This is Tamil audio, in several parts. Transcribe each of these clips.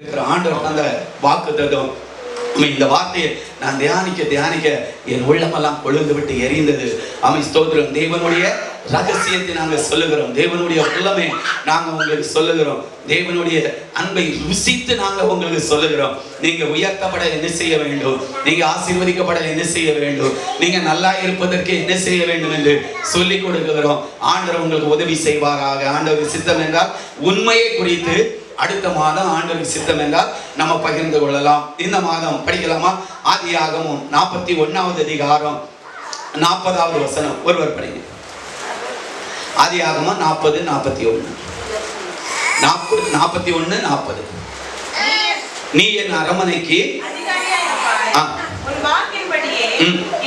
இருக்கிற அந்த வாக்கு தத்துவம் இந்த வார்த்தையை நான் தியானிக்க தியானிக்க என் உள்ளமெல்லாம் கொழுந்து விட்டு எரிந்தது. அமை ஸ்தோத்திரம். தேவனுடைய ரகசியத்தை நாங்கள் சொல்லுகிறோம். தேவனுடைய உள்ளமே நாங்கள் உங்களுக்கு சொல்லுகிறோம். தேவனுடைய அன்பை ருசித்து நாங்கள் உங்களுக்கு சொல்லுகிறோம். நீங்க உயர்த்தப்பட என்ன செய்ய வேண்டும்? நீங்க ஆசீர்வதிக்கப்பட என்ன செய்ய வேண்டும்? நீங்க நல்லா இருப்பதற்கு என்ன செய்ய வேண்டும் என்று சொல்லிக் கொடுக்கிறோம். ஆண்டவர் உங்களுக்கு உதவி செய்வாராக. ஆண்டவர் சித்தம் என்றால் உண்மையை குறித்து அடுத்த மாதம் ஆண்டவருக்கு சித்தம் என்றால் நம்ம பகிர்ந்து கொள்ளலாம். இந்த மாதம் படிக்கலாமா? ஆதியாகமும் நாற்பத்தி ஒன்னாவது அதிகாரம் நாற்பதாவது வசனம். ஒருவர் படிங்க. ஆதியாகமும் நாற்பது நாற்பத்தி ஒன்று நாற்பது நாற்பத்தி ஒன்று நாற்பது. நீ என் அரமனைக்கு.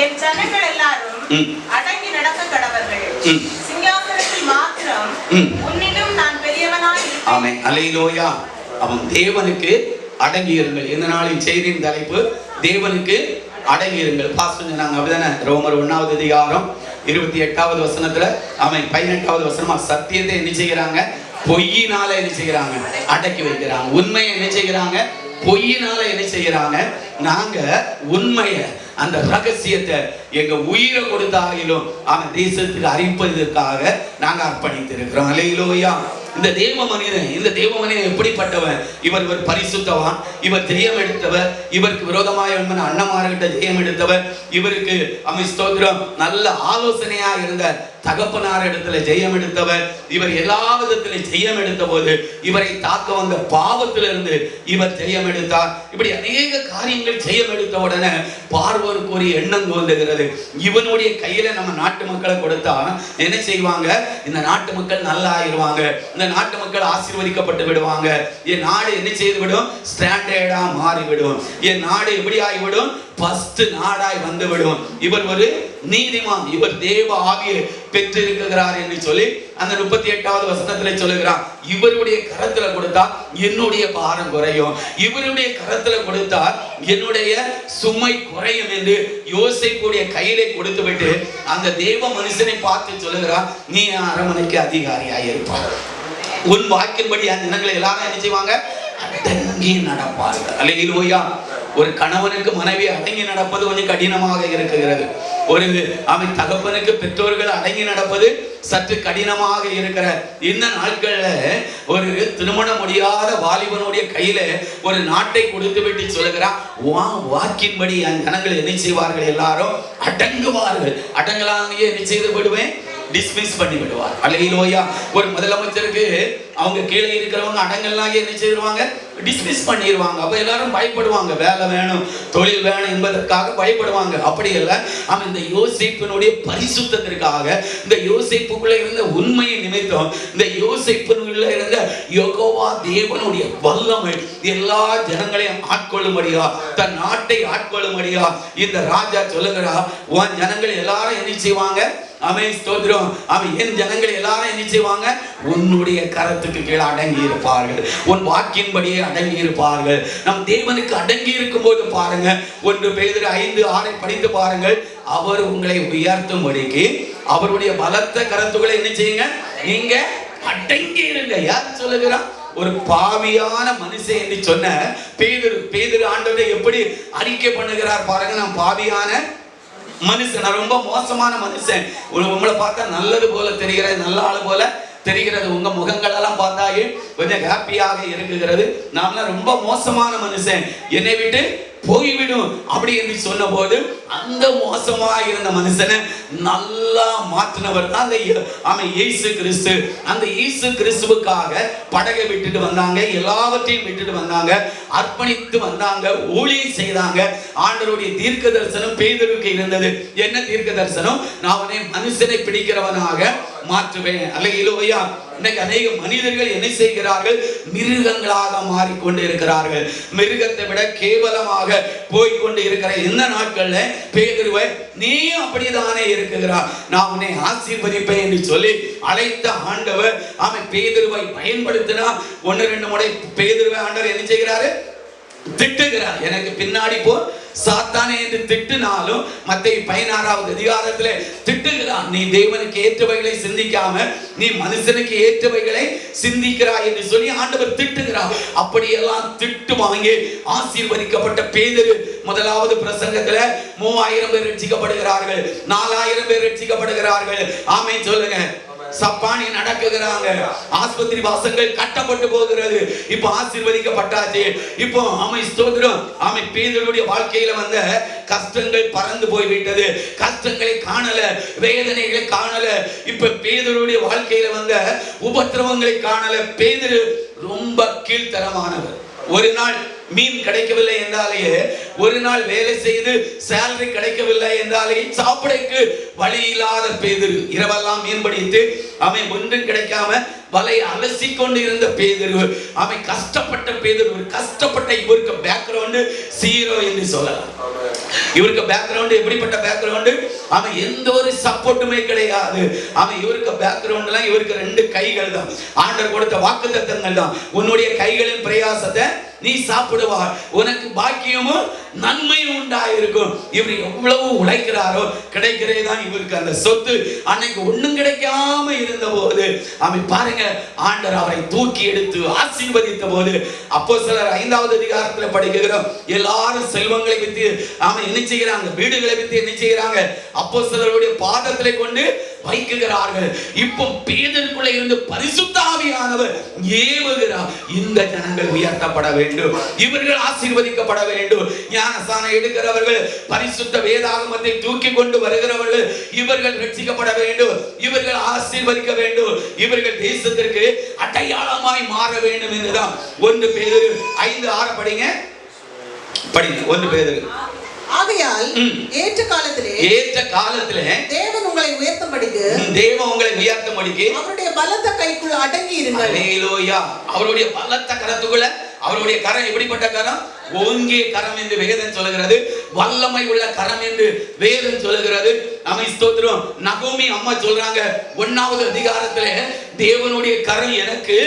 என் ஜனங்கள் எல்லாரும். அடங்கி நடக்க கடவர்கள். அலையிலோயா அவன் தேவனுக்கு அடங்கியிருங்கள். இந்த நாளின் செய்தியின் தலைப்பு? தேவனுக்கு அடங்கியிருங்கள். பாஸ்டர் சொன்னாங்க அப்படிதானே? ரோமர் ஒன்றாவது அதிகாரம் இருபத்தி எட்டாவது வசனத்துல அவன் பதினெட்டாவது வசனமா? சத்தியத்தை என்ன செய்கிறாங்க? பொய்யினால என்ன செய்கிறாங்க? அடக்கி வைக்கிறாங்க. உண்மையை என்ன செய்கிறாங்க? பொய்யினால என்ன செய்கிறாங்க? நாங்க உண்மையை அந்த ரகசியத்தை எங்க உயிரை கொடுத்தாகிலும் அவன் தேசத்துக்கு அறிவிப்பதற்காக நாங்க அர்ப்பணித்திருக்கிறோம். அலையிலோயா இந்த தேவ மனிதன் இந்த தேவ மனிதன் எப்படிப்பட்டவன்? இவர் ஒரு பரிசுத்தவான் இவர் ஜெயம் எடுத்தவர் இவருக்கு விரோதமாய் வந்த அண்ணமார்கிட்ட ஜெயம் எடுத்தவர் இவருக்கு அமிஸ்தோத்திரம் நல்ல ஆலோசனையா இருந்த தகப்பனார் இடத்துல ஜெயம் எடுத்தவர் இவர் எல்லா விதத்திலும் ஜெயம் எடுத்த போது இவரை தாக்க வந்த பாவத்திலிருந்து இவர் ஜெயம் எடுத்தார் இப்படி அநேக காரியங்கள் ஜெயம் எடுத்த உடனே பார்வோருக்கு ஒரு எண்ணம் தோன்றுகிறது. இவனுடைய கையில நம்ம நாட்டு மக்களை கொடுத்தா என்ன செய்வாங்க? இந்த நாட்டு மக்கள் நல்லா ஆயிடுவாங்க இந்த நாட்டு மக்கள் ஆசீர்வதிக்கப்பட்டு விடுவாங்க. என் நாடு என்ன செய்து விடும்? ஸ்டாண்டர்டா மாறிவிடும். என் நாடு எப்படி ஆகிவிடும் ஃபர்ஸ்ட் நாடாய் வந்து விடுவோம் இவர் ஒரு நீதிமான் இவர் தேவ ஆவியை பெற்றிருக்கிறார் என்று சொல்லி அந்த முப்பத்தி எட்டாவது வசனத்துல சொல்லுகிறான் இவருடைய கரத்துல கொடுத்தா என்னுடைய பாரம் குறையும். இவருடைய கரத்துல கொடுத்தா என்னுடைய சுமை குறையும் என்று யோசிக்கூடிய கையிலே கொடுத்து விட்டு அந்த தேவ மனுஷனை பார்த்து சொல்லுகிறான் நீ அரமனைக்கு அதிகாரியாய் இருப்பார் உன் வாக்கின்படி அந்த இனங்களை எல்லாரும் என்ன செய்வாங்க? அடங்கி நடப்பார்கள். அல்லையா ஒரு கணவனுக்கு மனைவி அடங்கி நடப்பது கொஞ்சம் கடினமாக இருக்கிறது. ஒரு அவன் தகப்பனுக்கு பெற்றோர்கள் அடங்கி நடப்பது சற்று கடினமாக இருக்கிற இந்த நாட்கள்ல ஒரு திருமணம் முடியாத வாலிபனுடைய கையில ஒரு நாட்டை கொடுத்து விட்டு சொல்லுகிறான் வா வாக்கின்படி என் ஜனங்கள் என்ன செய்வார்கள் எல்லாரும்? அடங்குவார்கள். அடங்கலாங்கே என்ன செய்து விடுவேன்? டிஸ்மிஸ் பண்ணி விடுவார் அல்லையிலோயா ஒரு முதலமைச்சருக்கு அவங்க கீழே இருக்கிறவங்க அடங்கல்லாம் என்ன செய்வாங்க? டிஸ்மிஸ் பண்ணிடுவாங்க அப்போ எல்லாரும் பயப்படுவாங்க. வேலை வேணும் தொழில் வேணும் என்பதற்காக பயப்படுவாங்க. அப்படி இல்லை அவன் இந்த யோசிப்பினுடைய பரிசுத்தத்திற்காக இந்த யோசிப்புக்குள்ள இருந்த உண்மையை நிமித்தம் இந்த யோசிப்பினுள்ள இருந்த யோகோவா தேவனுடைய வல்லமை எல்லா ஜனங்களையும் ஆட்கொள்ளும்படியா தன் நாட்டை ஆட்கொள்ளும்படியா இந்த ராஜா சொல்லுகிறா உன் ஜனங்கள் எல்லாரும் என்ன செய்வாங்க? அவன் ஸ்தோத்திரம். அவன் என் ஜனங்கள் எல்லாரும் என்ன செய்வாங்க? உன்னுடைய கரத்துக்கு கீழே அடங்கி இருப்பார்கள் உன் வாக்கின்படியே அடங்கி இருப்பார்கள் நம் தேவனுக்கு அடங்கி இருக்கும் போது பாருங்க ஒன்று பேதர் ஐந்து ஆறை படித்து பாருங்கள். அவர் உங்களை உயர்த்தும்படிக்கு அவருடைய பலத்த கருத்துக்களை என்ன செய்யுங்க? நீங்க அடங்கி இருங்க யார் சொல்லுகிறான் ஒரு பாவியான மனுஷன் என்று சொன்ன பேதர் பேதர் ஆண்டவரை எப்படி அறிக்கை பண்ணுகிறார் பாருங்க நான் பாவியான மனுஷன். நான் ரொம்ப மோசமான மனுஷன். உங்களை பார்த்தா நல்லது போல தெரிகிற நல்ல ஆளு போல தெரிகிறது. உங்க முகங்கள் எல்லாம் பார்த்தாயே கொஞ்சம் ஹாப்பியாக இருக்குகிறது நாமெல்லாம் ரொம்ப மோசமான மனுஷன். என்னை விட்டு போய்விடும் அப்படி என்று சொன்னபோது அந்த மோசமாக இருந்த மனுஷனை நல்லா மாற்றினவர் தான் அந்த அவன் இயேசு கிறிஸ்து. அந்த இயேசு கிறிஸ்துவுக்காக படகை விட்டுட்டு வந்தாங்க எல்லாவற்றையும் விட்டுட்டு வந்தாங்க அர்ப்பணித்து வந்தாங்க ஊழியம் செய்தாங்க. ஆண்டருடைய தீர்க்க தரிசனம் பேதருக்கு இருந்தது. என்ன தீர்க்க தரிசனம் நான் அவனை மனுஷனை பிடிக்கிறவனாக மாற்றுவேன். அல்ல இல்லையா இன்னைக்கு அநேக மனிதர்கள் என்ன செய்கிறார்கள்? மிருகங்களாக மாறிக்கொண்டு இருக்கிறார்கள் மிருகத்தை விட கேவலமாக போய்க்கொண்டு இருக்கிற இந்த நாட்கள்ல பேதுருவை நீயும் அப்படிதானே இருக்கிறார் நான் உன்னை ஆசீர்வதிப்பேன் என்று சொல்லி அழைத்த ஆண்டவர் அவன் பேதுருவை பயன்படுத்தினா ஒன்று ரெண்டு முறை பேதுருவை ஆண்டவர் என்ன செய்கிறாரு? திட்டுகிறார். எனக்கு பின்னாடி போ. சாத்தானே என்று திட்டுனாலும் மத்திய பதினாறாவது அதிகாரத்திலே திட்டுகிறான் நீ தேவனுக்கு ஏற்றவைகளை சிந்திக்காம நீ மனுஷனுக்கு ஏற்றவைகளை சிந்திக்கிறாய் என்று சொல்லி ஆண்டவர் திட்டுகிறார். அப்படியெல்லாம் திட்டு வாங்கி ஆசீர்வதிக்கப்பட்ட பேதரு முதலாவது பிரசங்கத்துல மூவாயிரம் பேர் ரட்சிக்கப்படுகிறார்கள். நாலாயிரம் பேர் ரட்சிக்கப்படுகிறார்கள். ஆமை சொல்லுங்க. சப்பானி நடக்குகிறாங்க. ஆஸ்பத்திரி வாசங்கள் கட்டப்பட்டு போகிறது. இப்போ ஆசீர்வதிக்கப்பட்டாச்சு. இப்போ ஆமை ஸ்தோத்திரம். ஆமை பேதருடைய வாழ்க்கையில வந்த கஷ்டங்கள் பறந்து போய்விட்டது. கஷ்டங்களை காணல. வேதனைகளை காணல. இப்ப பேதருடைய வாழ்க்கையில வந்த உபத்திரவங்களை காணல. பேதரு ரொம்ப கீழ்த்தரமானவர். ஒரு நாள் மீன் கிடைக்கவில்லை என்றாலேயே ஒரு நாள் வேலை செய்து சேலரி கிடைக்கவில்லை என்றாலே சாப்பிடைக்கு வழி இல்லாத பேதிரு. இரவெல்லாம் மீன் பிடித்து அவன் ஒன்றும் கிடைக்காம வலை அலசி கொண்டு இருந்த பேதிரு. அவன் கஷ்டப்பட்ட பேதிரு ஒரு கஷ்டப்பட்ட இவருக்கு பேக்ரவுண்டு சீரோ என்று சொல்லலாம். இவருக்கு பேக்ரவுண்டு எப்படிப்பட்ட பேக்ரவுண்டு அவன் எந்த ஒரு சப்போர்ட்டுமே கிடையாது. அவன் இவருக்கு பேக்ரவுண்ட்லாம் இவருக்கு ரெண்டு கைகள் தான். ஆண்டர் கொடுத்த வாக்குத்தத்தங்கள் தான். உன்னுடைய கைகளின் பிரயாசத்தை நீ சாப்பிடுவாய். உனக்கு பாக்கியமும் நன்மை உண்டாயிருக்கும். இவர் எவ்வளவு உழைக்கிறாரோ கிடைக்கிறே தான் இவருக்கு அந்த சொத்து. அன்னைக்கு ஒண்ணும் கிடைக்காம இருந்த போது அவன் பாருங்க ஆண்டர் அவரை தூக்கி எடுத்து ஆசீர்வதித்த போது அப்போ சிலர் ஐந்தாவது அதிகாரத்தில் படிக்கிறோம் எல்லாரும் செல்வங்களை வித்து அவன் என்ன செய்கிறாங்க? வீடுகளை வித்து என்ன செய்கிறாங்க? அப்போ சிலருடைய பாதத்திலே கொண்டு வைக்குகிறார்கள். இப்போ பேதற்குள்ள இருந்து பரிசுத்தாவியானவர் ஏவுகிறார். இந்த ஜனங்கள் உயர்த்தப்பட வேண்டும். இவர்கள் ஆசீர்வதிக்கப்பட வேண்டும். ஞானஸ்தானம் எடுக்கிறவர்கள் பரிசுத்த வேதாகமத்தை தூக்கி கொண்டு வருகிறவர்கள் இவர்கள் ரட்சிக்கப்பட வேண்டும் இவர்கள் ஆசீர்வதிக்க வேண்டும் இவர்கள் தேசத்திற்கு அடையாளமாய் மாற வேண்டும் என்றுதான். ஒன்று பேரு ஐந்து ஆறு படிங்க. படிங்க ஒன்று பேரு ஆகையால். ஏற்ற காலத்திலே ஏற்ற காலத்துல தேவன் உங்களை உயர்த்தும்படிக்கு தேவன் உங்களை உயர்த்தும்படிக்கு அவருடைய பலத்த கைக்குள் அடங்கி இருங்கள். அவருடைய பலத்த கரத்துக்குள்ள அவருடைய கரம் எப்படிப்பட்ட கரம்? ஓங்கிய கரம் என்று வேதன் சொல்லுகிறது வல்லமை உள்ள கரம் என்று வேதன் சொல்லுகிறது. நம்ம ஸ்தோத்திரம் நகோமி அம்மா சொல்றாங்க ஒன்னாவது அதிகாரத்துல தேவனுடைய கரம் எனக்கு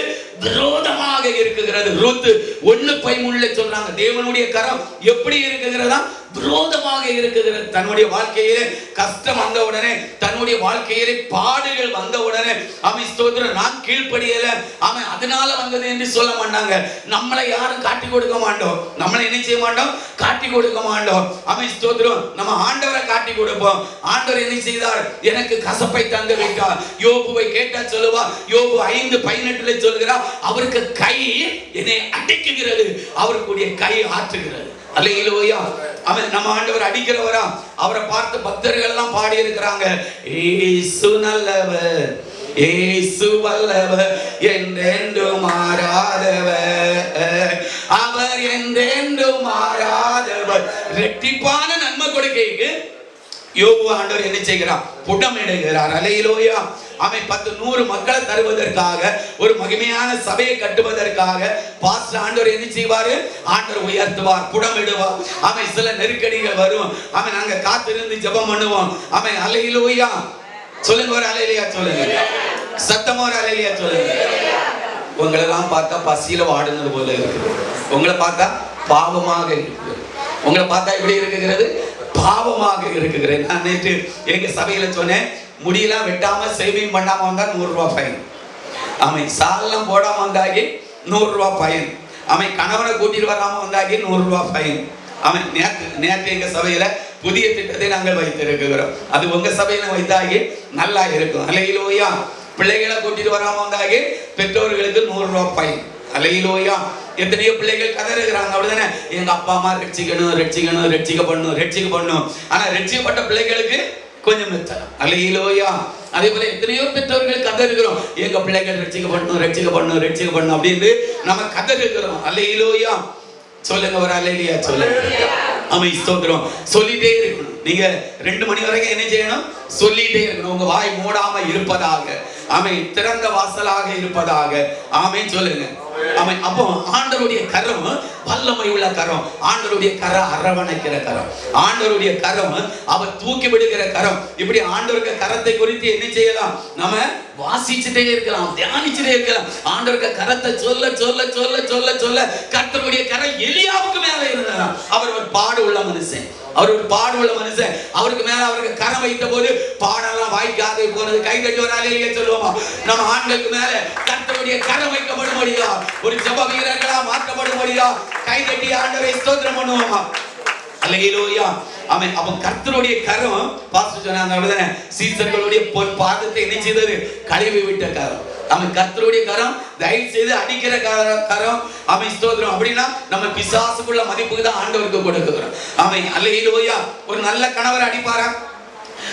விரோதமாக இருக்குகிறது. ரூத்து ஒன்னு பயமுள்ள சொல்றாங்க தேவனுடைய கரம் எப்படி இருக்குகிறதா? விரோதமாக இருக்குகிறது. தன்னுடைய வாழ்க்கையிலே கஷ்டம் வந்த உடனே தன்னுடைய வாழ்க்கையிலே பாடுகள் வந்த உடனே அவன் ஸ்தோத்திரம் நான் கீழ்ப்படியல. அவன் அதனால வந்தது என்று சொல்ல மாட்டாங்க. நம்மளை யாரும் காட்டி கொடுக்க மாட்டோம். நம்மளை என்ன செய்ய மாட்டோம்? காட்டி கொடுக்க மாட்டோம். அவன் ஸ்தோத்திரம் நம்ம ஆண்டவரை காட்டி கொடுப்போம். ஆண்டவர் என்ன செய்தார்? எனக்கு கசப்பை தந்து விட்டார் யோபுவை கேட்டா சொல்லுவா யோபு ஐந்து பதினெட்டுல சொல்கிறார் அவருக்கு கை என்னை அடிக்குகிறது அவருக்குடைய கை ஆற்றுகிறது. அல்லையிலோயா அவன் நம்ம ஆண்டவர் அடிக்கிறவரா. அவரை பார்த்து பக்தர்கள் எல்லாம் பாடி இருக்கிறாங்க ஏசு நல்லவர் ஏசு வல்லவர் என்றென்று மாறாதவர் அவர் என்றென்று மாறாதவர் ரெட்டிப்பான நன்மை கொடுக்கைக்கு. யோபு ஆண்டவர் என்ன செய்கிறார்? புடமிடுகிறார். அலையிலோயா. அவன் பத்து நூறு மக்களை தருவதற்காக ஒரு மகிமையான சபையை கட்டுவதற்காக பாஸ்டர் ஆண்டவர் என்ன செய்வார்? ஆண்டவர் உயர்த்துவார் புடமிடுவார். அவன் சில நெருக்கடிகள் வரும். அவன் நாங்க காத்திருந்து ஜெபம் பண்ணுவோம் அவன் அலையிலோயா. சொல்லுங்க ஒரு அலையிலையா சொல்லுங்க. சத்தமா ஒரு அலையிலையா சொல்லுங்க. உங்களெல்லாம் பார்த்தா பசியில வாடுனது போல இருக்குது உங்களை பார்த்தா பாவமாக இருக்குது உங்களை பார்த்தா எப்படி இருக்குகிறது பாவமாக இருக்குகிறேன். நான் நேற்று எங்க சபையில சொன்னேன் முடியெல்லாம் வெட்டாம சேவிங் பண்ணாம வந்தா நூறு ரூபாய் ஃபைன் அவன் சாலெல்லாம் போடாம வந்தாகி நூறு ரூபாய் ஃபைன் அவன் கணவனை கூட்டிட்டு வராம வந்தாகி நூறு ரூபாய் ஃபைன் அவன் நேற்று நேற்று எங்க சபையில புதிய திட்டத்தை நாங்கள் வைத்திருக்கிறோம். அது உங்க சபையில வைத்தாகி நல்லா இருக்கும். அலையிலோயா. பிள்ளைகளை கூட்டிட்டு வராம வந்தாகி பெற்றோர்களுக்கு நூறு ரூபாய் அலையிலோயா. எத்தனையோ பிள்ளைகள் கதறுகிறாங்க. அப்படிதானே? எங்க அப்பா அம்மா ரட்சிக்கணும் ரட்சிக்கணும் ரட்சிக்கப்படணும் ரட்சிக்கப்படணும். ஆனா ரட்சிக்கப்பட்ட பிள்ளைகளுக்கு கொஞ்சம் மெத்தனம் அலையிலோயா. அதே போல எத்தனையோ பெற்றோர்கள் கதறுகிறோம். எங்க பிள்ளைகள் ரட்சிக்கப்படணும் ரட்சிக்க பண்ணும் அப்படின்னு நம்ம கதறுகிறோம். அலையிலோயா. சொல்லுங்க ஒரு அலையிலையா சொல்லுங்க. அமை ஸ்தோத்திரம். சொல்லிட்டே இருக்கணும். நீங்க ரெண்டு மணி வரைக்கும் என்ன செய்யணும்? சொல்லிட்டே இருக்கணும். உங்க வாய் மூடாம இருப்பதாக. ஆமை திறந்த வாசலாக இருப்பதாக. ஆமை சொல்லுங்க. ஆமை அப்போ ஆண்டவருடைய கரம் வல்லமை உள்ள கரம். ஆண்டவருடைய கரம் அரவணைக்கிற கரம். ஆண்டவருடைய கரம் அவர் தூக்கி விடுகிற கரம். இப்படி ஆண்டவருக்கு கரத்தை குறித்து என்ன செய்யலாம்? நம்ம வாசிச்சுட்டே இருக்கலாம் தியானிச்சுட்டே இருக்கலாம். ஆண்டவருக்கு கரத்தை சொல்ல சொல்ல சொல்ல சொல்ல சொல்ல கர்த்தருடைய கரம் எலியாவுக்கு மேல அவர் ஒரு பாடு உள்ள மனுஷன். அவர் ஒரு பாடுள்ள மனுஷன். அவருக்கு மேல அவருக்கு கரம் வைத்த போது பாடெல்லாம் வாய்க்காதே போனது கை கட்டி ஒரு சொல்லுவோமா? நம்ம ஆண்களுக்கு மேல கத்தருடைய கரம் வைக்கப்படும்படியா ஒரு ஜெப வீரர்களா மாற்றப்படும்படியா கை கட்டி ஆண்டவரை ஸ்தோத்திரம் பண்ணுவோமா? அல்லையிலோயா அவன் அவன் கர்த்தருடைய கரம் பாஸ்டர் சொன்னாங்க அவ்வளவுதானே? சீசர்களுடைய பொன் பாதத்தை என்ன செய்தது? கழுவி விட்ட கரம். அவன் கர்த்தருடைய கரம் தயவு செய்து அடிக்கிற கரம் கரம் அவன் ஸ்தோத்திரம் அப்படின்னா நம்ம பிசாசுக்குள்ள மதிப்புக்கு தான் ஆண்டவருக்கு கொடுக்குறோம். அவன் அல்லேலூயா ஒரு நல்ல கணவர் அடிப்பாரா?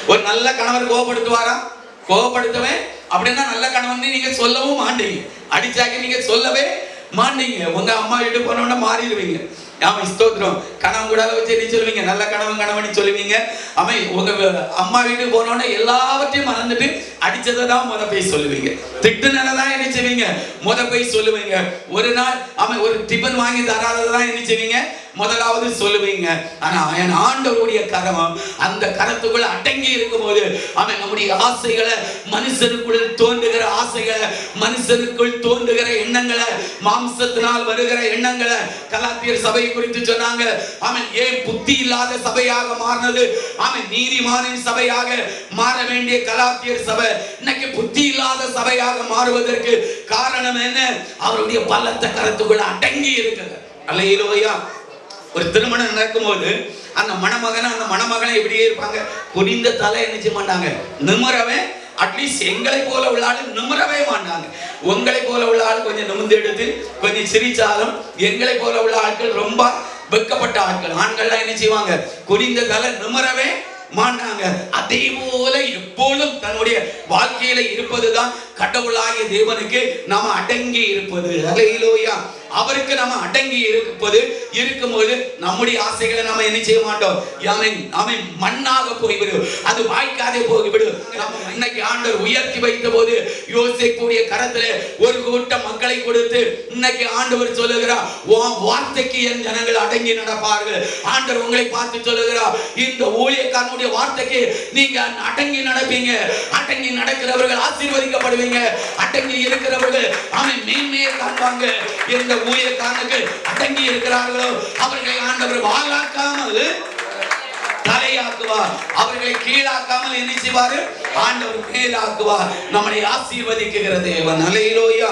ஒரு நல்ல கணவர் கோபப்படுத்துவாரா கோபப்படுத்துவேன் அப்படின்னா நல்ல கணவன் நீங்க சொல்லவும் மாட்டீங்க. அடிச்சாக்க நீங்க சொல்லவே மாட்டீங்க உங்க அம்மா வீட்டு போனோம்னா மாறிடுவீங்க. ஆமா ஸ்தோத்திரம். கனவு கூட வச்சு நீ சொல்லுவீங்க? நல்ல கணவன் கனவுன்னு சொல்லுவீங்க. அவன் உங்க அம்மா வீட்டுக்கு போனோடனே எல்லாவற்றையும் மறந்துட்டு அடிச்சதை தான் முத போய் சொல்லுவீங்க. திட்டுனதை தான் என்ன செய்வீங்க? முத போய் சொல்லுவீங்க. ஒரு நாள் அவன் ஒரு டிபன் வாங்கி தராததை தான் என்ன செய்வீங்க? முதலாவது சொல்லுவீங்க. ஆனா என் ஆண்டவருடைய கரம் அந்த கரத்துக்குள்ள அடங்கி இருக்கும்போது அவன் நம்முடைய ஆசைகளை மனுஷனுக்குள் தோன்றுகிற ஆசைகளை மனுஷனுக்குள் தோன்றுகிற எண்ணங்களை மாம்சத்தினால் வருகிற எண்ணங்களை கலாத்தியர் சபை குறித்து சொன்னாங்க. அவன் ஏன் புத்தி இல்லாத சபையாக மாறினது? அவன் நீதிமானின் சபையாக மாற வேண்டிய கலாத்தியர் சபை. இன்னைக்கு புத்தி இல்லாத சபையாக மாறுவதற்கு காரணம் என்ன? அவருடைய பலத்த கரத்துக்குள்ள அடங்கி இருக்குது அல்லையிலோயா ஒரு திருமணம் நடக்கும்போது அந்த மணமகன் அந்த மணமகனை இப்படியே இருப்பாங்க. புரிந்த தலை என்ன செய்ய மாட்டாங்க. நிமிரவே அட்லீஸ்ட் எங்களை போல உள்ள ஆள் நிமிரவே மாட்டாங்க. உங்களை போல உள்ள ஆள் கொஞ்சம் நிமிர்ந்து எடுத்து கொஞ்சம் சிரிச்சாலும் எங்களை போல உள்ள ஆட்கள் ரொம்ப வெட்கப்பட்ட ஆட்கள். ஆண்கள்லாம் என்ன செய்வாங்க? குனிந்த தலை நிமிரவே மாட்டாங்க. அதே போல எப்பொழுதும் தன்னுடைய வாழ்க்கையில இருப்பதுதான் கடவுளாகிய தேவனுக்கு நாம அடங்கி இருப்பது. அலையிலோயா அவருக்கு நாம அடங்கி இருப்பது இருக்கும்போது நம்முடைய ஆசைகளை நாம என்ன செய்ய மாட்டோம்? அவன் அவன் மண்ணாக போய்விடும் அது வாய்க்காதே போய்விடும் நம்ம இன்னைக்கு ஆண்டவர் உயர்த்தி வைத்த போது யோசிக்கக்கூடிய கரத்துல ஒரு கூட்டம் மக்களை கொடுத்து இன்னைக்கு ஆண்டவர் சொல்லுகிறார் உன் வார்த்தைக்கு என் ஜனங்கள் அடங்கி நடப்பார்கள். ஆண்டவர் உங்களை பார்த்து சொல்லுகிறார் இந்த ஊழியக்காரனுடைய வார்த்தைக்கு நீங்க அடங்கி நடப்பீங்க. அடங்கி நடக்கிறவர்கள் ஆசீர்வதிக்கப்படுவீங்க. அடங்கி இருக்கிறவர்கள் அவன் மேன்மையை காண்பாங்க. இந்த ஊழியக்காரனுக்கு அடங்கி இருக்கிறார்களோ அவர்களை ஆண்டவர் வாழாக்காமல் தலையாக்குவார். அவர்களை கீழாக்காமல் என்ன செய்வாரு? ஆண்டவர் மேலாக்குவார். நம்மளை ஆசீர்வதிக்குகிற தேவன். அலையிலோயா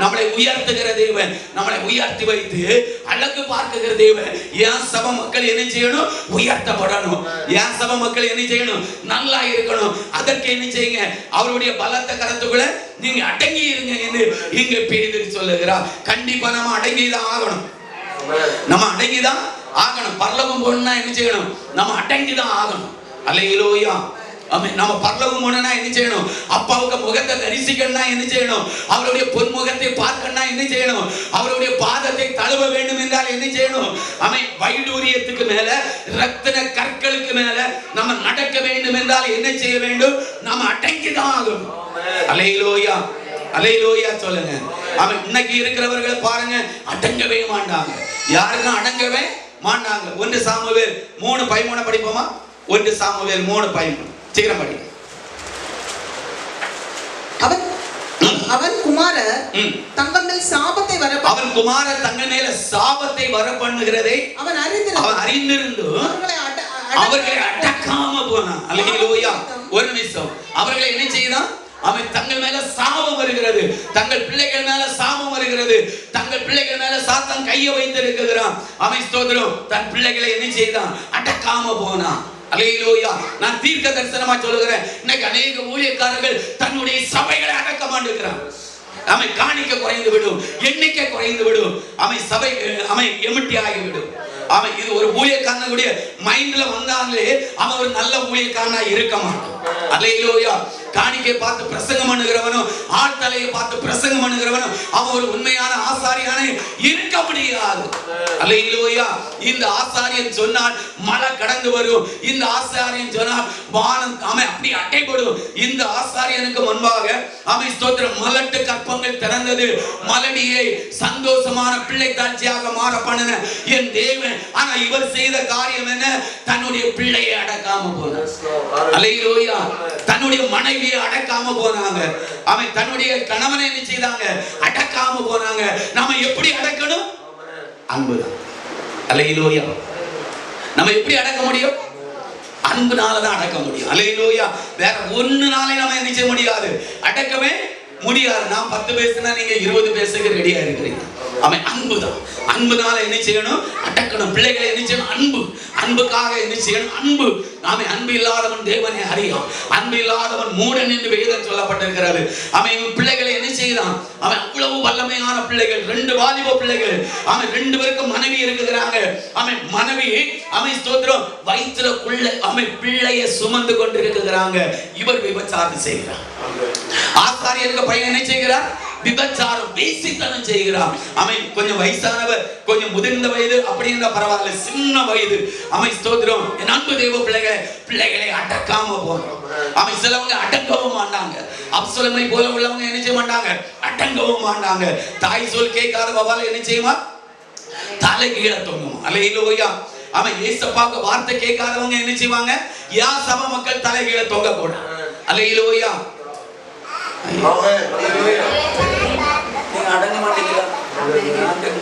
நம்மளை உயர்த்துகிற தேவன். நம்மளை உயர்த்தி வைத்து அழகு பார்க்குகிற தேவன். என் சப மக்கள் என்ன செய்யணும்? உயர்த்தப்படணும். என் சப மக்கள் என்ன செய்யணும்? நல்லா இருக்கணும். அதற்கு என்ன செய்யுங்க? அவருடைய பலத்த கருத்துக்குள்ள நீங்க அடங்கி இருங்க என்று இங்க பேதர் சொல்லுகிறார். கண்டிப்பா நம்ம அடங்கி தான் ஆகணும். நம்ம அடங்கிதான் ஆகணும். பரலோகம் போகணும்னா என்ன செய்யணும்? நம்ம அடங்கிதான் ஆகணும். அல்லையிலோயா ஆமென். நம்ம பரலோகம் போனா என்ன செய்யணும்? அப்பாவுக்கு முகத்தை தரிசிக்கணும்னா என்ன செய்யணும்? அவருடைய பொன்முகத்தை பார்க்கணும்னா என்ன செய்யணும்? அவருடைய பாதத்தை தழுவ வேண்டும் என்றால் என்ன செய்யணும்? அவன் வைடூரியத்துக்கு மேல ரத்தின கற்களுக்கு மேல நம்ம நடக்க வேண்டும் என்றால் என்ன செய்ய வேண்டும்? நம்ம அடங்கிதான் ஆகணும். அலையிலோயா அலையிலோயா சொல்லுங்க. அவன் இன்னைக்கு இருக்கிறவர்களை பாருங்க. அடங்கவே மாட்டாங்க. யாருக்கும் அடங்கவே மாட்டாங்க? ஒன்று சாமுவேல் மூணு பதிமூணு படிப்போமா? ஒன்று சாமுவேல் மூணு பதிமூணு சீக்கிரம் அவன் அவன் குமாரர் ம். தங்கள் மேல் சாபத்தை வர அவன் குமார தங்கள் மேல சாபத்தை வர பண்ணுகிறதை அவன் அறிந்திருந்தான் அவன் அறிந்திருந்து அவர்களை அட- அவர்களை அடக்க- அடக்காம போனான். அல்லேலூயா. ஒரு நிமிஷம். அவர்களை என்ன செய்தான்? அவன் தங்கள் மேல சாபம் வருகிறது. தங்கள் பிள்ளைகள் மேல சாபம் வருகிறது. தங்கள் பிள்ளைகள் மேல சாத்தான் கையை வைத்திருக்கிறான். அவன் ஸ்தோத்திரம். தன் பிள்ளைகளை என்ன செய்தான்? அடக்காம போனான். அலையிலோயா நான் தீர்க்க தரிசனமா சொல்லுகிறேன். இன்னைக்கு அநேக ஊழியக்காரர்கள் தன்னுடைய சபைகளை அடக்க மாட்டேங்கிறான் அவன் காணிக்க குறைந்து விடும் எண்ணிக்கை குறைந்து விடும் அவன் சபை அவை எமிட்டி ஆகிவிடும் அவன் இது ஒரு ஊழியக்காரனுடைய மைண்ட்ல வந்தாலே அவன் ஒரு நல்ல ஊழியக்காரனா இருக்க மாட்டான். அல்லேலூயா காணிக்கை பார்த்து பிரசங்கம் பண்ணுகிறவனும் ஆள் தலையை பார்த்து பிரசங்கம் பண்ணுகிறவனும் அவன் ஒரு உண்மையான ஆசாரியான இருக்க முடியாது. அல்லேலூயா. இந்த ஆசாரியன் சொன்னால் மழை கடந்து வரும். இந்த ஆசாரியன் சொன்னால் வானம் அவன் அப்படி அட்டைப்படும் இந்த ஆசாரியனுக்கு முன்பாக அவன் ஸ்தோத்திரம் மலட்டு கற்பங்கள் திறந்தது. மலடியை சந்தோஷமான பிள்ளை தாட்சியாக மாற பண்ணின என் தேவன். ஆனா இவர் செய்த காரியம் என்ன? தன்னுடைய பிள்ளையை அடக்காம போனார். அலையிலோயா தன்னுடைய மனைவியை அடக்காம போனாங்க. அவன் தன்னுடைய கணவனை என்ன செய்தாங்க? அடக்காம போனாங்க. நாம எப்படி அடக்கணும்? அன்புதான் அலையிலோயா நம்ம எப்படி அடக்க முடியும்? அன்புனால தான் அடக்க முடியும். அலையிலோயா வேற ஒண்ணுனாலே நம்ம என்ன செய்ய முடியாது. அடக்கவே முடியாது. நான் பத்து பேசுனா நீங்க இருபது பேசுக்கு ரெடியா இருக்கிறீங்க. அவன் அன்பு தான். அன்புனால என்ன செய்யணும்? அடக்கணும். பிள்ளைகளை என்ன செய்யணும்? அன்பு. அன்புக்காக என்ன செய்யணும் அன்பு. நாம அன்பு இல்லாதவன் தேவனை அறியும் அன்பு இல்லாதவன் மூடன் என்று வேதம் சொல்லப்பட்டிருக்கிறது. அவன் இவன் பிள்ளைகளை என்ன செய்கிறான்? அவன் அவ்வளவு வல்லமையான பிள்ளைகள் ரெண்டு வாலிப பிள்ளைகள். அவன் ரெண்டு பேருக்கும் மனைவி இருக்குறாங்க. அவன் மனைவி அவன் ஸ்தோத்திரம் வயிற்றுக்குள்ள அவன் பிள்ளைய சுமந்து கொண்டு இருக்கிறாங்க இவர் விபச்சாரம் செய்கிறார். ஆசாரியருக்கு பையன் என்ன செய்கிறார்? விபச்சாரம் வேசித்தனம் செய்கிறார் அமை கொஞ்சம் வயசானவர் கொஞ்சம் முதிர்ந்த வயது அப்படின்ற பரவாயில்ல சின்ன வயது. அமை ஸ்தோத்திரம் என் அன்பு தெய்வ பிள்ளைகளை பிள்ளைகளை அடக்காம போறோம் அமை சிலவங்க அடங்கவும் மாட்டாங்க. அப்சலமை போல உள்ளவங்க என்ன செய்ய மாட்டாங்க? அடங்கவும் மாட்டாங்க. தாய் சொல் கேட்காத பவால என்ன செய்யுமா? தலை கீழே தொங்குமா. அலையிலோயா அவன் ஏசப்பாவுக்கு வார்த்தை கேட்காதவங்க என்ன செய்வாங்க? யா சம மக்கள் தலை கீழே தொங்க கூடாது அலையிலோயா நீங்க அடங்க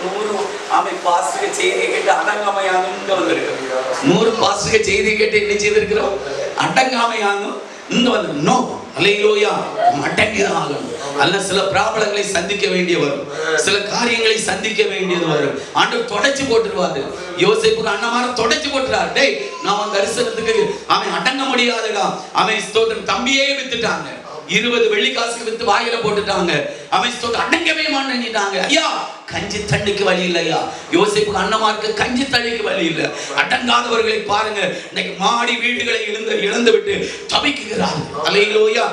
நூறு ஆமை பாஸ்டுக செய்தி கேட்டு அடங்காமையாக வந்திருக்கோம் நூறு பாஸ்டுக செய்தி கேட்டு என்ன செய்திருக்கிறோம்? அடங்காமையாக இங்க வந்து நோ அலையிலோயா அடங்கிதான் ஆகணும் அல்ல சில பிராபலங்களை சந்திக்க வேண்டிய வரும். சில காரியங்களை சந்திக்க வேண்டியது வரும். ஆண்டவர் தொடச்சு போட்டுருவாரு. யோசிப்புக்கு அண்ணமார தொடச்சு போட்டுறாரு. டேய் நாம தரிசனத்துக்கு அவன் அடங்க முடியாதுடா. அவன் ஸ்தோத்திரம் தம்பியே வித்துட்டாங்க. இருபது வெள்ளிக்காசுக்கு வித்து வாயில போட்டுட்டாங்க. அமைச்சு அடங்கவே மாட்டேங்கிட்டாங்க ஐயா கஞ்சி தண்ணிக்கு வழி இல்லையா யோசிப்புக்கு அண்ணமாருக்கு கஞ்சி தண்ணிக்கு வழி இல்லை. அடங்காதவர்களை பாருங்க. இன்னைக்கு மாடி வீடுகளை இழந்து இழந்து விட்டு தவிக்குகிறார்கள். அலையிலோயா.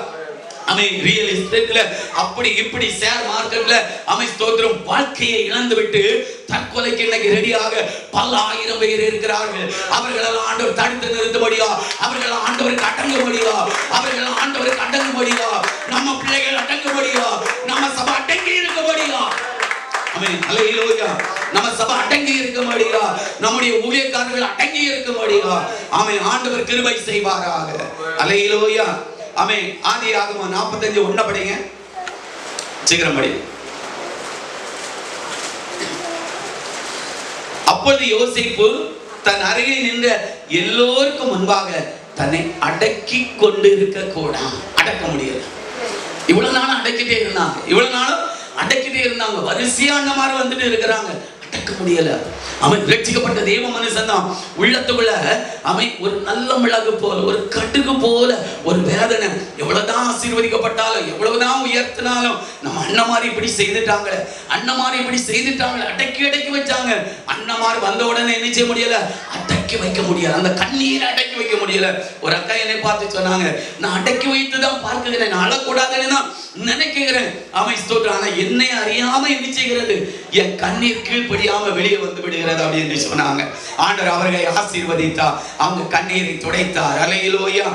அவன் ரியல் எஸ்டேட்ல அப்படி இப்படி ஷேர் மார்க்கெட்ல அவன் ஸ்தோத்திரம் வாழ்க்கையை இழந்து விட்டு தற்கொலைக்கு இன்னைக்கு ரெடியாக பல ஆயிரம் பேர் இருக்கிறார்கள். அவர்களெல்லாம் ஆண்டவர் தடுத்து நிறுத்தபடியா அவர்கள் ஆண்டவருக்கு அடங்கும்படியா? அவர்கள் ஆண்டவருக்கு அடங்கும்படியா? நம்ம பிள்ளைகள் அடங்கும்படியா? நம்ம சபை அடங்கி இருக்கும்படியா? நம்ம சபை அடங்கி இருக்கும்படியா? நம்முடைய ஊழியக்காரர்கள் அடங்கி இருக்கும்படியா? அவன் ஆண்டவர் கிருபை செய்வாராக. அலையிலோயா அமே ஆதி ஆகமம் நாற்பத்தஞ்சு ஒன்ன படிங்க. சீக்கிரம் படி. அப்பொழுது யோசிப்பு தன் அருகே நின்ற எல்லோருக்கும் முன்பாக தன்னை அடக்கி கொண்டு இருக்க கூடாது. அடக்க முடியல இவ்வளவு நாளும் அடக்கிட்டே இருந்தாங்க. இவ்வளவு நாளும் அடக்கிட்டே இருந்தாங்க. வரிசையா அந்த மாதிரி வந்துட்டு இருக்கிறாங்க. அடக்க முடியல. அவன் ரட்சிக்கப்பட்ட தெய்வ மனுஷன் தான் உள்ளத்துக்குள்ள அவன் ஒரு நல்ல மிளகு போல ஒரு கட்டுக்கு போல ஒரு வேதனை. எவ்வளவுதான் ஆசீர்வதிக்கப்பட்டாலும் எவ்வளவுதான் உயர்த்தினாலும் நம்ம அண்ணன் மாதிரி இப்படி செய்துட்டாங்களே. அண்ணன் மாதிரி இப்படி செய்துட்டாங்களே. அடக்கி அடக்கி வச்சாங்க. அண்ணன் மாதிரி வந்த உடனே என்ன செய்ய முடியல? அடக்கி வைக்க முடியல. அந்த கண்ணீரை அடக்கி வைக்க முடியல. ஒரு அக்கா என்னை பார்த்து சொன்னாங்க நான் அடக்கி வைத்து தான் பார்க்கிறேன். நான் அழக்கூடாதுன்னு தான் நினைக்கிறேன். அவன் ஸ்தோத்திரம். ஆனா என்னை அறியாம என்ன செய்கிறது? என் கண்ணீர் இல்லாம வெளியே வந்து விடுகிறது அப்படின்னு சொன்னாங்க. ஆண்டவர் அவர்களை ஆசீர்வதித்தார் அவங்க கண்ணீரை துடைத்தார். அலையிலோயா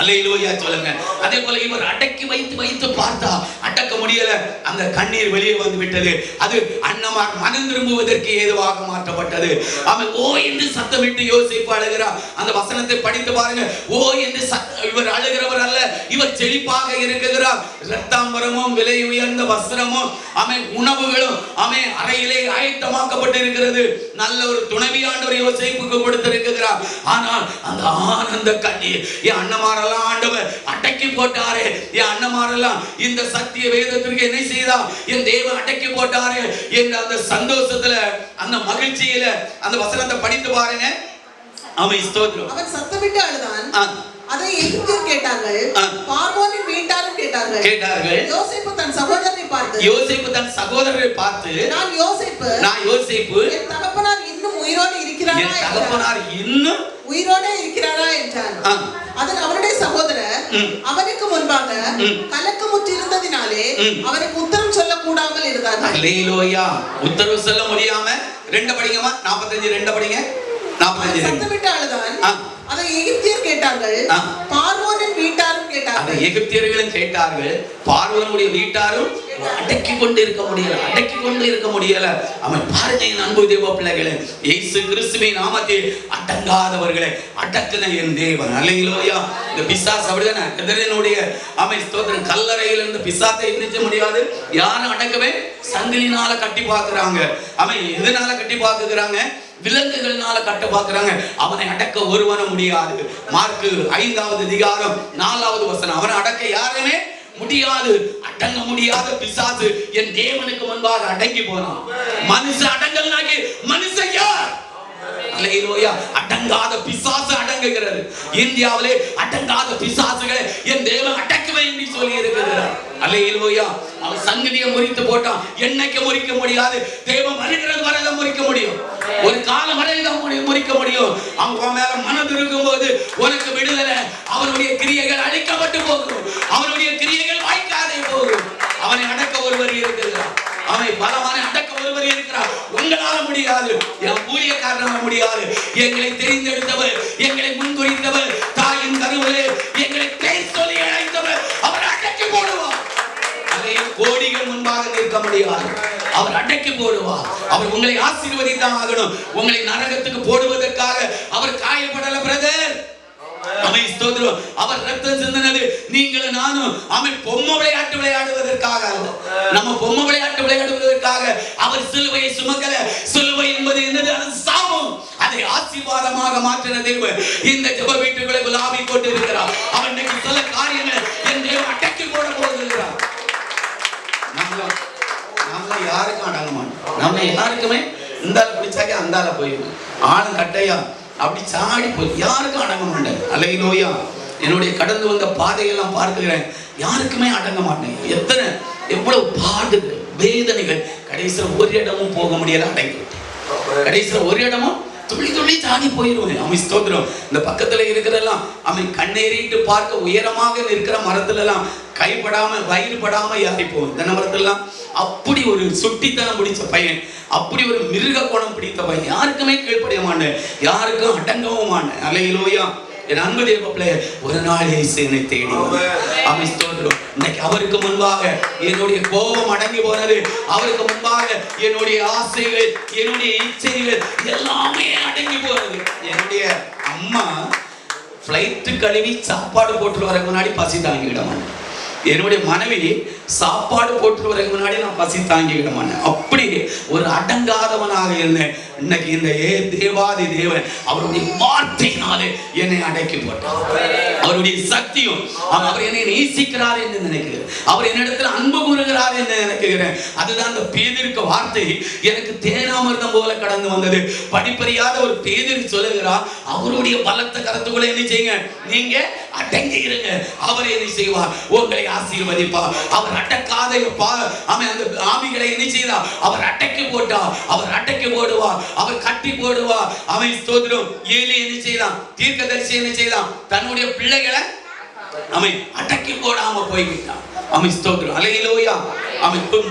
அலையிலோயா சொல்லுங்க. அதே போல இவர் அடக்கி வைத்து வைத்து பார்த்தா அடக்க முடியல. அந்த கண்ணீர் வெளியே வந்து விட்டது அது அன்னமார் மனம் திரும்புவதற்கு ஏதுவாக மாற்றப்பட்டது. அவன் ஓ என்று சத்தமிட்டு யோசிப்பு அழுகிறார். அந்த வசனத்தை படித்து பாருங்க. ஓ என்று இவர் அழுகிறவர் அல்ல. இவர் செழிப்பாக இருக்குகிறார். இரத்தாம்பரமும் விலை உயர்ந்த வஸ்திரமும் அவன் உணவுகளும் அவன் அறையிலே ஆயத்தமாக்கப்பட்டு இருக்கிறது நல்ல ஒரு துணைவியாண்டவர் யோசிப்புக்கு கொடுத்திருக்கிறார். ஆனால் அந்த ஆனந்த கண்ணீர் என் அண்ணமாரெல்லாம் ஆண்டவர் அடக்கி போட்டாரே என் அண்ணமாரெல்லாம் இந்த சக்தியை வேதத்திற்கு என்ன செய்தா என் தேவன் அடக்கி போட்டாரே என்ற அந்த சந்தோஷத்துல அந்த மகிழ்ச்சியில அந்த வசனத்தை படித்து பாருங்க. அவன் ஸ்தோத்திரம். அவன் சத்தமிட்டு அழுதான். அதை எகிப்தியர் கேட்டார்கள். பார்வோனின் வீட்டாரும் கேட்டார்கள். கேட்டார்கள். யோசேப்பு தன் சகோதரனை பார்த்து யோசேப்பு தன் சகோதரரை பார்த்து நான் யோசேப்பு நான் யோசேப்பு என் தகப்பனார் இன்னும் உயிரோடு இருக்கிறாரா என். தகப்பனார் இன்னும் உயிரோடே இருக்கிறாரா என்றான் ஆ. அதன் அவனுடைய சகோதரர். அவனுக்கு முன்பாக. கலக்கமுற்று இருந்ததினாலே ம். அவனுக்கு உத்தரம் சொல்லக்கூடாமல் இருந்தார்கள் அல்லேலூயா உத்தரவு சொல்ல முடியாம ரெண்டு படிங்கம்மா நாற்பத்தஞ்சு ரெண்டு படிங்க நாற்பத்தஞ்சு ரெண்டு சத்தமிட்டு அழுதான். அதை எகிப்தியர் கேட்டார்கள். பார்வோனின் வீட்டாரும் கேட்டார்கள். எகிப்தியர்களும் கேட்டார்கள். பார்வனுடைய வீட்டாரும் அடக்கி கொண்டு இருக்க முடியல அடக்கி கொண்டு இருக்க முடியல. அவன் பாருங்க என் அன்பு தேவ பிள்ளைகளே இயேசு கிறிஸ்துவின் நாமத்தில் அடங்காதவர்களை அடக்குன என் தேவன். இந்த பிசாஸ் அப்படிதானே? எதிரனுடைய அவன் ஸ்தோத்திரம். கல்லறையில் இருந்த பிசாத்தை எந்திரிச்ச முடியாது. யாரும் அடக்கவே சங்கிலினால கட்டி பார்க்கறாங்க. அவன் எதனால கட்டி பார்க்குறாங்க? விலங்குகள்னால கட்ட பாக்குறாங்க அவனை அடக்க ஒருவன முடியாது. மார்க்கு ஐந்தாவது அதிகாரம் நாலாவது வசனம். அவனை அடக்க யாருமே முடியாது. அடங்க முடியாத பிசாசு என் தேவனுக்கு முன்பாக அடங்கி போனான். மனுஷ அடங்கல் மனுஷன் யார்? அடங்காத பிசாசு அடங்குகிறது. இந்தியாவிலே அடங்காத பிசாசுகளை என் தேவன் அடக்குவே என்று சொல்லி இருக்கிறார் அல்லையிலோயா அவன் சங்கதியை முறித்து போட்டான். என்னைக்கு முறிக்க முடியாது? தேவன் வருகிறது வரைதான் முறிக்க முடியும். ஒரு காலம் வரைதான் முறிக்க முடியும். அவங்க மேல மனது இருக்கும் போது உனக்கு விடுதலை. அவனுடைய கிரியைகள் அழிக்கப்பட்டு போகும். அவனுடைய கிரியைகள் வாய்க்காதே போகும் அவனை அடக்க ஒருவர் இருக்கிறார் அவனை பலவானை அடக்க ஒருவர் இருக்கிறார் உங்களால முடியாது என் ஊழியக்காரனால முடியாது எங்களை தெரிந்தெடுத்தவர் எங்களை முன்குறிந்தவர் தாயின் கருவிலே எங்களை பேர் சொல்லி அழைத்தவர். அவர் அடக்கி போடுவார். அதை கோடிகள் முன்பாக நிற்க முடியாது. அவர் அடக்கி போடுவார். அவர் உங்களை ஆசீர்வதித்தான் ஆகணும். உங்களை நரகத்துக்கு போடுவதற்காக அவர் காயப்படல பிரதர் அவர் ரத்தம் சிந்தினது. நீங்களும் நானும் அவன் பொம்மை விளையாட்டு விளையாடுவதற்காக அல்ல. நம்ம பொம்மை விளையாட்டு விளையாடுவதற்காக அவர் சிலுவையை சுமக்கல. ஆசீர்வாதமாக மாற்றின தேவன். இந்த ஜெப வீட்டுகளை குலாபி கொண்டு இருக்கிறார் அவன் இன்னைக்கு சில காரியங்கள் என் தேவன் அடக்கி போட போகிறார் நம்மள நம்மள யாருக்கும் அடங்க மாட்டோம் நம்ம யாருக்குமே இந்தால பிடிச்சாக்க அந்தால போயிடும் ஆளும் கட்டையா? அப்படி சாடி போய் யாருக்கும் அடங்க மாட்டேன் அலையிலோயா. என்னுடைய கடந்து வந்த பாதையெல்லாம் பார்க்கிறேன். யாருக்குமே அடங்க மாட்டேன் எத்தனை எவ்வளவு பாடுகள் வேதனைகள் கடைசியில் ஒரு இடமும் போக முடியல அடங்கி கடைசியில் ஒரு இடமும் துள்ளி துள்ளி தாண்டி போயிடுவேன் அவன் ஸ்தோத்திரம். இந்த பக்கத்துல இருக்கிறதெல்லாம் அவன் கண்ணேறிட்டு பார்க்க உயரமாக இருக்கிற மரத்துல எல்லாம் கைப்படாம வயிறு படாம யாரிப்போம் இந்த மரத்துலாம் அப்படி ஒரு சுட்டித்தனம் பிடிச்ச பையன் அப்படி ஒரு மிருக கோணம் பிடித்த பையன். யாருக்குமே கீழ்ப்படிய மாட்டேன். யாருக்கும் அடங்கவும் மாட்டேன். அலையிலோயா. என் அன்பு தேவ பிள்ளை ஒரு நாள் இயேசு என்னை தேடி. அவன் ஸ்தோத்திரம் இன்னைக்கு அவருக்கு முன்பாக என்னுடைய கோபம் அடங்கி போனது. அவருக்கு முன்பாக என்னுடைய ஆசைகள் என்னுடைய இச்சைகள் எல்லாமே அடங்கி போனது. என்னுடைய அம்மா ஃப்ளைட்டு கழுவி சாப்பாடு போட்டு வரக்கு முன்னாடி பசி தாங்கிவிட மாட்டேன். என்னுடைய மனைவி சாப்பாடு போட்டு வரக்கு முன்னாடி நான் பசி தாங்கிவிட மாட்டேன். அப்படி ஒரு அடங்காதவனாக இருந்தேன். இன்னைக்கு இந்த ஏ தேவாதி தேவன் அவருடைய வார்த்தையினாலே என்னை அடக்கி போட்டார். அவருடைய சக்தியும் அவர் அவர் என்னை நேசிக்கிறார் என்று நினைக்கிறேன். அவர் என்னிடத்தில் அன்பு கூறுகிறார் என்று நினைக்கிறேன். அதுதான் அந்த பேதிருக்க வார்த்தை. எனக்கு தேனாமிர்தம் போல கடந்து வந்தது. படிப்பறியாத ஒரு பேதிரி சொல்லுகிறார் அவருடைய பலத்த கருத்துக்குள்ள என்ன செய்யுங்க? நீங்க அடங்கி இருங்க. அவர் என்ன செய்வார்? உங்களை ஆசீர்வதிப்பார். அவர் அடக்காத பா அவன் அந்த ஆவிகளை என்ன செய்தார்? அவர் அடக்கி போட்டார். அவர் அடக்கி போடுவார். அவர் கட்டி போடுவா. அவன் ஸ்தோத்திரம். ஏலி என்ன செய்தான்? தீர்க்கதரிசி என்ன செய்யலாம் தன்னுடைய பிள்ளைகளை அவன் அடக்கி போடாம போய்விட்டான். அவன் ஸ்தோத்திரம். அலையிலோயா. அமைப்பு இப்ப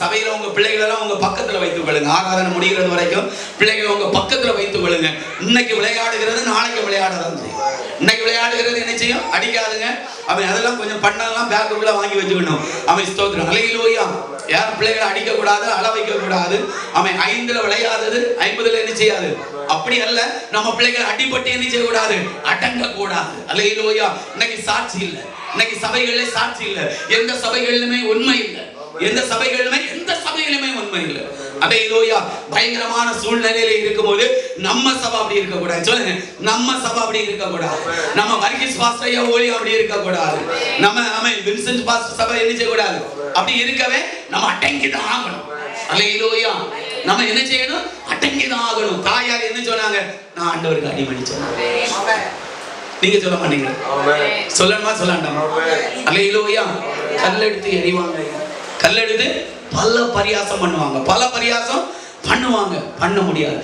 சபையில உங்க பிள்ளைகளெல்லாம் உங்க பக்கத்துல வைத்துக் கொள்ளுங்க. ஆராதனை முடிகிறது வரைக்கும் பிள்ளைகளை உங்க பக்கத்துல வைத்துக் கொள்ளுங்க. இன்னைக்கு விளையாடுகிறது நாளைக்கு விளையாடலாம். செய்யும் இன்னைக்கு விளையாடுகிறது என்ன செய்யும்? அடிக்காதுங்க. அவன் அதெல்லாம் கொஞ்சம் பண்ணதெல்லாம் பேக்குள்ள வாங்கி வச்சுக்கணும். அவன் ஸ்தோத்திரம். அலையிலோயா யார் பிள்ளைகளை அடிக்கக்கூடாது அள வைக்க கூடாது அவன் ஐந்துல விளையாதது ஐம்பதுல என்ன செய்யாது? அப்படி அல்ல. நம்ம பிள்ளைகள் அடிபட்டு என்ன செய்யக்கூடாது? அடங்க கூடாது அலையிலோயா இன்னைக்கு சாட்சி இல்லை. இன்னைக்கு சபைகள்ல சாட்சி இல்லை. எந்த சபைகளிலுமே உண்மை இல்லை. எந்த சபைகளிலுமே எந்த சபையிலுமே உண்மை இல்லை. அலையிலோயா பயங்கரமான சூழ்நிலையில இருக்கும்போது நம்ம சபை அப்படி இருக்க கூடாது சொல்லுங்க. நம்ம சபை அப்படி இருக்க கூடாது நம்ம வர்கீஸ் பாஸ்டர் ஓலி அப்படி இருக்க கூடாது நம்ம நம்ம வின்சென்ட் பாஸ்டர் சபை என்ன செய்யக்கூடாது? அப்படி இருக்கவே நம்ம அடங்கி தான் ஆகணும். இதோயா நம்ம என்ன செய்யணும்? அடங்கி தான் ஆகணும் தாயார் என்ன சொன்னாங்க? நான் ஆண்டவருக்கு அடிமணி சொன்னேன் நீங்க சொல்ல மாட்டீங்க. சொல்லணுமா? சொல்லாண்டாமா? அலையிலோயா கல்லெடுத்து எறிவாங்க. கல்லெடுத்து பல பரியாசம் பண்ணுவாங்க. பல பரியாசம் பண்ணுவாங்க. பண்ண முடியாது.